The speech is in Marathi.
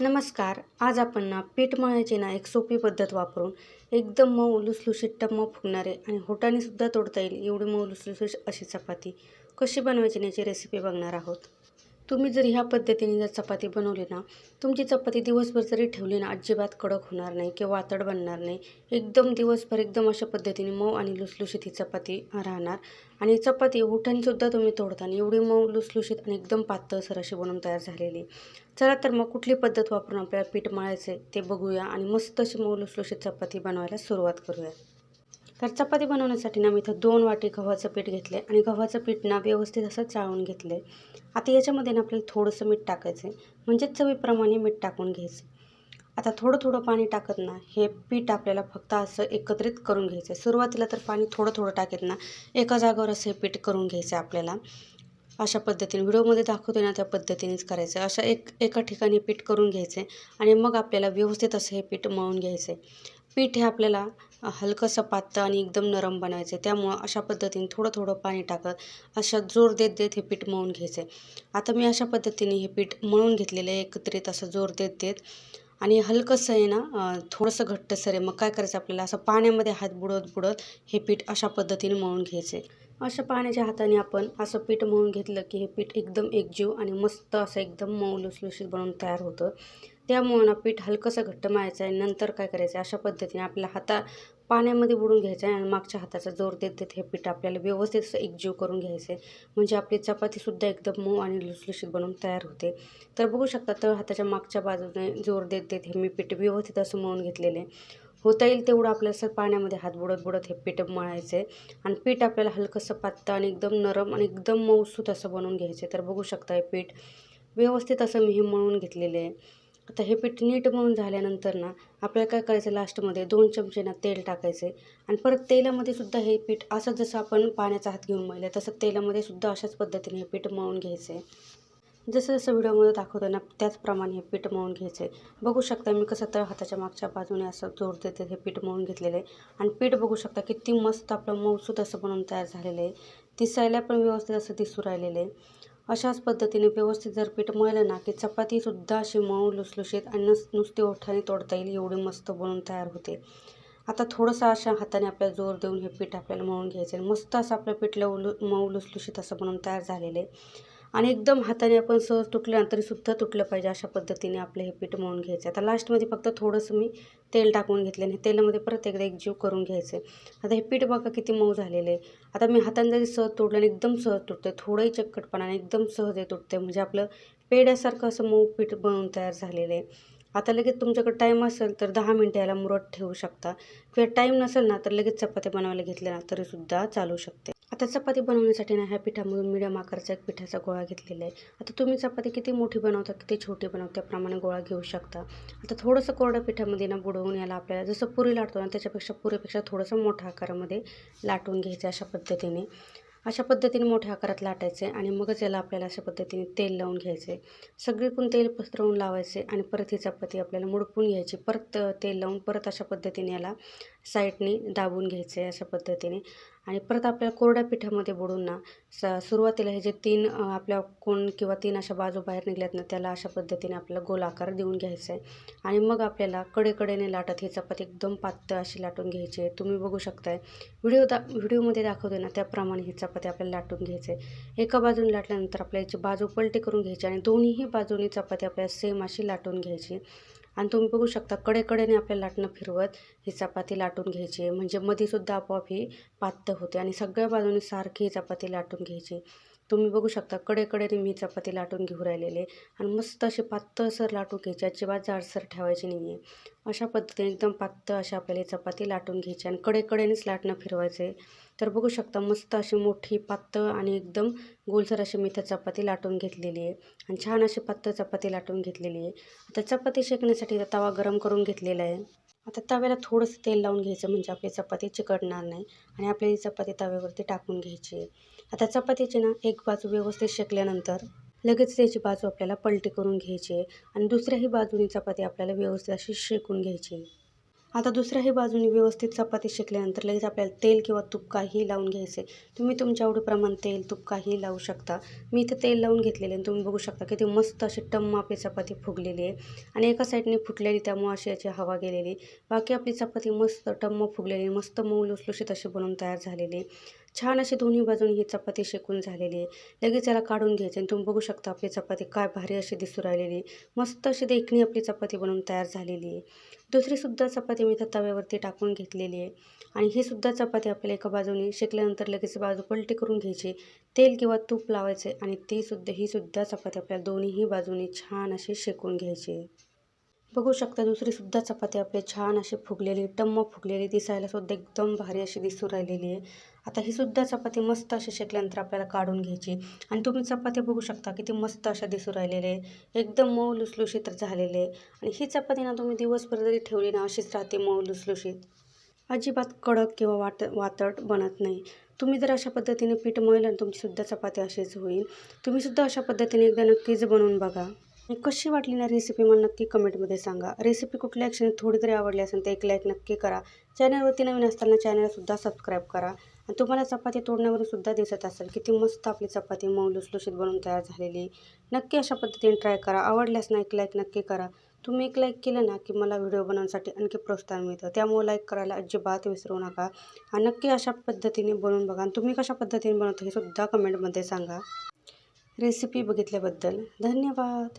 नमस्कार. आज आपण ना पीठ मळायची ना एक सोपी पद्धत वापरून एकदम मऊ लुसलुशीत टम्म फुगणारे आणि होटाने सुद्धा तोडता येईल एवढी मऊ लुसलुशीत अशी चपाती कशी बनवायची याची रेसिपी बघणार आहोत. तुम्ही जर ह्या पद्धतीने जर चपाती बनवली ना तुमची चपाती दिवसभर जरी ठेवली ना अजिबात कडक होणार नाही किंवा वातड बनणार नाही. एकदम दिवसभर एकदम अशा पद्धतीने मऊ आणि लुसलुशीत ही चपाती राहणार. आणि चपाती सुद्धा तुम्ही तोडताना एवढी मऊ लुसलुशीत आणि एकदम पातळसर अशी बनवून तयार झालेली. चला तर मग कुठली पद्धत वापरून आपल्याला पीठ मळायचं ते बघूया आणि मस्त अशी मऊ लुसलुशीत चपाती बनवायला सुरुवात करूया. तर चपाती बनवण्यासाठी ना मी इथं दोन वाटी गव्हाचं पीठ घेतले आणि गव्हाचं पीठ ना व्यवस्थित असं चाळून घेतलं आता याच्यामध्ये ना आपल्याला थोडंसं मीठ टाकायचं आहे म्हणजेच चवीप्रमाणे मीठ टाकून घ्यायचं आता थोडं थोडं पाणी टाकत ना हे पीठ आपल्याला फक्त असं एकत्रित करून घ्यायचं आहे सुरुवातीला तर पाणी थोडं थोडं टाकत ना एका जागेवर असं हे पीठ करून घ्यायचं आहे आपल्याला. अशा पद्धतीने. व्हिडिओमध्ये दाखवते ना त्या पद्धतीनेच करायचं अशा एक एका ठिकाणी पीठ करून घ्यायचं आहे आणि मग आपल्याला व्यवस्थित असं हे पीठ मळून घ्यायचं आहे पीठ हे आपल्याला हलकंसं पातळ आणि एकदम नरम बनायचं आहे त्यामुळं अशा पद्धतीने थोडं थोडं पाणी टाकत अशा जोर देत देत हे पीठ मळून घ्यायचं आहे आता मी अशा पद्धतीने हे पीठ मळून घेतलेलं आहे एकत्रित असं जोर देत देत. आणि हलकंसं आहे ना थोडंसं घट्टसर आहे. मग काय करायचं आपल्याला? असं पाण्यामध्ये हात बुडवत बुडत हे पीठ अशा पद्धतीने मळून घ्यायचं आहे अशा पाण्याच्या हाताने आपण असं पीठ मळून घेतलं की हे पीठ एकदम एकजीव आणि मस्त असं एकदम मऊ लुसलुशीत बनवून तयार होतं. त्यामुळं ना पीठ हलकंसं घट्ट मारायचं आहे. नंतर काय करायचं? आहे अशा पद्धतीने आपल्या हाता पाण्यामध्ये बुडून घ्यायचं आहे आणि मागच्या हाताचा जोर देत देत हे पीठ आपल्याला व्यवस्थित असं एकजीव करून घ्यायचं आहे. म्हणजे आपली चपातीसुद्धा एकदम मऊ आणि लुसलुशीत बनवून तयार होते. तर बघू शकता तर हाताच्या मागच्या बाजूने जोर देत देत हे मी पीठ व्यवस्थित असं मळून घेतलेले आहे. होता येईल तेवढं आपल्याला असं पाण्यामध्ये हात बुडत बुडत हे पीठ मळायचं आहे आणि पीठ आपल्याला हलकंसं पातळ आणि एकदम नरम आणि एकदम मऊसूत असं बनवून घ्यायचं आहे तर बघू शकता हे पीठ व्यवस्थित असं मी हे मळून घेतलेले आहे. आता हे पीठ नीट मळून झाल्यानंतर ना आपल्याला काय करायचं लास्टमध्ये दोन चमचे ना तेल टाकायचे आणि परत तेलामध्ये सुद्धा हे पीठ असं जसं आपण पाण्याचा हात घेऊन मळलं तसं तेलामध्ये सुद्धा अशाच पद्धतीने हे पीठ मळून घ्यायचं आहे जसं जसं व्हिडिओमध्ये दाखवतो ना त्याचप्रमाणे हे पीठ मळून घ्यायचं आहे बघू शकता मी कसं तर हाताच्या मागच्या बाजूने असं जोर देते हे पीठ मळून घेतलेलं. आहे आणि पीठ बघू शकता किती मस्त आपलं मऊसूत असं बनवून तयार झालेलं आहे. दिसायला पण व्यवस्थित असं दिसू राहिलेलं आहे. अशाच पद्धतीने व्यवस्थित जर पीठ मळलं ना की चपातीसुद्धा अशी मऊ लुसलुशीत आणि नस नुसती ओठाने तोडता येईल एवढी मस्त बनवून तयार होते. आता थोडंसं अशा हाताने आपल्याला जोर देऊन हे पीठ आपल्याला मळून घ्यायचं आहे मस्त असं आपलं पीठ लवलु मऊ लुसलुशीत असं बनवून तयार झालेलं आहे. आणि एकदम हाताने आपण सहज तुटलं तरीसुद्धा तुटलं पाहिजे अशा पद्धतीने आपलं हे पीठ मळून घ्यायचं. आता लास्टमध्ये फक्त थोडंसं मी तेल टाकून घेतलं आणि तेलामध्ये परत एकदा एक जीव करून घ्यायचं. आता हे पीठ बघा किती मऊ झालेलं आहे. आता मी हाताने जरी सहज तोडलं आणि एकदम सहज तुटते थोडंही चक्कटपणाने एकदम सहज हे तुटते म्हणजे आपलं पेड्यासारखं असं मऊ पीठ बनवून तयार झालेलं आहे. आता लगेच तुमच्याकडे टाईम असेल तर दहा मिनटं याला मुरत ठेवू शकता. किंवा टाईम नसेल ना तर लगेच चपात्या बनवायला घेतल्या ना तरीसुद्धा चालू शकते. आता चपाती बनवण्यासाठी ना ह्या पिठामधून मिडियम आकाराचा एक पिठाचा गोळा घेतलेला आहे. आता तुम्ही चपाती किती मोठी बनवता किती छोटी बनवता त्याप्रमाणे गोळा घेऊ शकता. आता थोडंसं कोरड्या पिठामध्ये ना बुडवून याला आपल्याला जसं पुरी लाटतो ना त्याच्यापेक्षा पुरीपेक्षा थोडंसं मोठ्या आकारामध्ये लाटून घ्यायचं अशा पद्धतीने. अशा पद्धतीने मोठ्या आकारात लाटायचे आणि मगच याला आपल्याला अशा पद्धतीने तेल लावून घ्यायचे. सगळीकडून तेल पसरवून लावायचे आणि परत ही चपाती आपल्याला मुडपून घ्यायची. परत तेल लावून परत अशा पद्धतीने याला साईडनी दाबून घ्यायचं आहे अशा पद्धतीने. आणि परत आपल्याला कोरड्या पिठामध्ये बुडून ना स सुरुवातीला हे जे तीन आपल्या कोण किंवा तीन अशा बाजू बाहेर निघल्यात ना त्याला अशा पद्धतीने आपल्याला गोल आकार देऊन घ्यायचा आहे आणि मग आपल्याला कडेकडेने लाटत ही चपाती एकदम पातळ अशी लाटून घ्यायची आहे. तुम्ही बघू शकताय. व्हिडिओ दा व्हिडिओमध्ये दाखवते ना त्याप्रमाणे ही चपाती आपल्याला लाटून घ्यायची आहे. एका बाजूने लाटल्यानंतर आपल्या याची बाजू पलटी करून घ्यायची आणि दोन्हीही बाजूनी चपाती आपल्याला सेम अशी लाटून घ्यायची आणि तुम्ही बघू शकता कडेकडेने आपल्या लाटणं फिरवत ही चपाती लाटून घ्यायची. म्हणजे मध्येसुद्धा आपोआप ही पातळ होते आणि सगळ्या बाजूने सारखी ही चपाती लाटून घ्यायची. तुम्ही बघू शकता कडेकडेने मी चपाती लाटून घेऊ राहिलेले. आणि मस्त अशी पातळसर लाटून घ्यायची अजिबात जाडसर ठेवायची नाही आहे अशा पद्धतीने एकदम पातळ अशा आपल्याला चपाती लाटून घ्यायची आणि कडेकडेनेच लाटणं फिरवायचे. तर बघू शकता मस्त अशी मोठी पातळ आणि एकदम गोलसर अशी मी त्या चपाती लाटून घेतलेली आहे. आणि छान अशी पातळ चपाती लाटून घेतलेली आहे. आता चपाती शेकण्यासाठी तवा गरम करून घेतलेला आहे. आता तव्याला थोडंसं तेल लावून घ्यायचं म्हणजे आपली चपाती चिकटणार नाही आणि आपल्याला चपाती तव्यावरती टाकून घ्यायची आहे. आता चपातीची ना एक बाजू व्यवस्थित शेकल्यानंतर लगेच त्याची बाजू आपल्याला पलटी करून घ्यायची आहे आणि दुसऱ्याही बाजूने चपाती आपल्याला व्यवस्थित अशी शेकून घ्यायची आता दुसऱ्याही बाजूने व्यवस्थित चपाती शेकल्यानंतर लगेच आपल्याला तेल किंवा तूप काही लावून घ्यायचे. तुम्ही तुमच्या आवडीप्रमाणे तेल तूप काही लावू शकता. मी इथे तेल लावून घेतलेले आणि तुम्ही बघू शकता किती मस्त अशी टम्म आपली चपाती फुगलेली आहे. आणि एका साईडने फुटलेली त्यामुळे अशी याची हवा गेलेली बाकी आपली चपाती मस्त टम्म फुगलेली मस्त मऊ लुसलुशीत अशी बनवून तयार झालेली आहे. छान अशी दोन्ही बाजूनी ही चपाती शेकून झालेली आहे. लगेच याला काढून घ्यायचे आणि तुम्ही बघू शकता आपली चपाती काय भारी अशी दिसू राहिलेली मस्त अशी देखणी आपली चपाती बनवून तयार झालेली आहे. दुसरीसुद्धा चपाती मी इथं तव्यावरती टाकून घेतलेली आहे. आणि ही सुद्धा चपाती आपल्याला एका बाजूने शेकल्यानंतर लगेच बाजू पलटी करून घ्यायची तेल किंवा तूप लावायचे आणि ती सुद्धा ही सुद्धा चपाती आपल्याला दोन्हीही बाजूने छान अशी शेकून घ्यायची बघू शकता दुसरीसुद्धा चपाती आपली छान अशी फुगलेली टम्म फुगलेली दिसायला सुद्धा एकदम भारी अशी दिसू राहिलेली आहे. आता ही सुद्धा चपाती मस्त अशी शेकल्यानंतर आपल्याला काढून घ्यायची. आणि तुम्ही चपाती बघू शकता किती मस्त अशा दिसू राहिलेले. आहे एकदम मऊ लुसलुशीत झालेले. आहे आणि ही चपाती ना तुम्ही दिवसभर जरी ठेवली ना अशीच राहते मऊ लुसलुशीत. अजिबात कडक किंवा वाट वातट बनत नाही. तुम्ही जर अशा पद्धतीने पीठ मळलं आणि तुमचीसुद्धा चपाती अशीच होईल. तुम्हीसुद्धा अशा पद्धतीने एकदा नक्कीच बनवून बघा. कशी वाटली ना रेसिपी मला नक्की कमेंटमध्ये सांगा. रेसिपी कुठल्या क्षणी थोडी तरी आवडली असेल तर एक लाईक नक्की करा. चॅनलवरती नवीन असताना चॅनलसुद्धा सबस्क्राईब करा. आणि तुम्हाला चपाती तोडण्यावरून सुद्धा दिसत असेल किती मस्त आपली चपाती मऊ लुसलुशीत बनवून तयार झालेली. नक्की अशा पद्धतीने ट्राय करा. आवडल्यास ना एक लाईक नक्की करा. तुम्ही एक लाईक केलं ना की मला व्हिडिओ बनवण्यासाठी आणखी प्रोत्साहन मिळतं. त्यामुळे लाईक करायला अजिबात विसरू नका. आणि नक्की अशा पद्धतीने बनवून बघा. आणि तुम्ही कशा पद्धतीने बनवता हे सुद्धा कमेंटमध्ये सांगा. रेसिपी बघितल्याबद्दल धन्यवाद.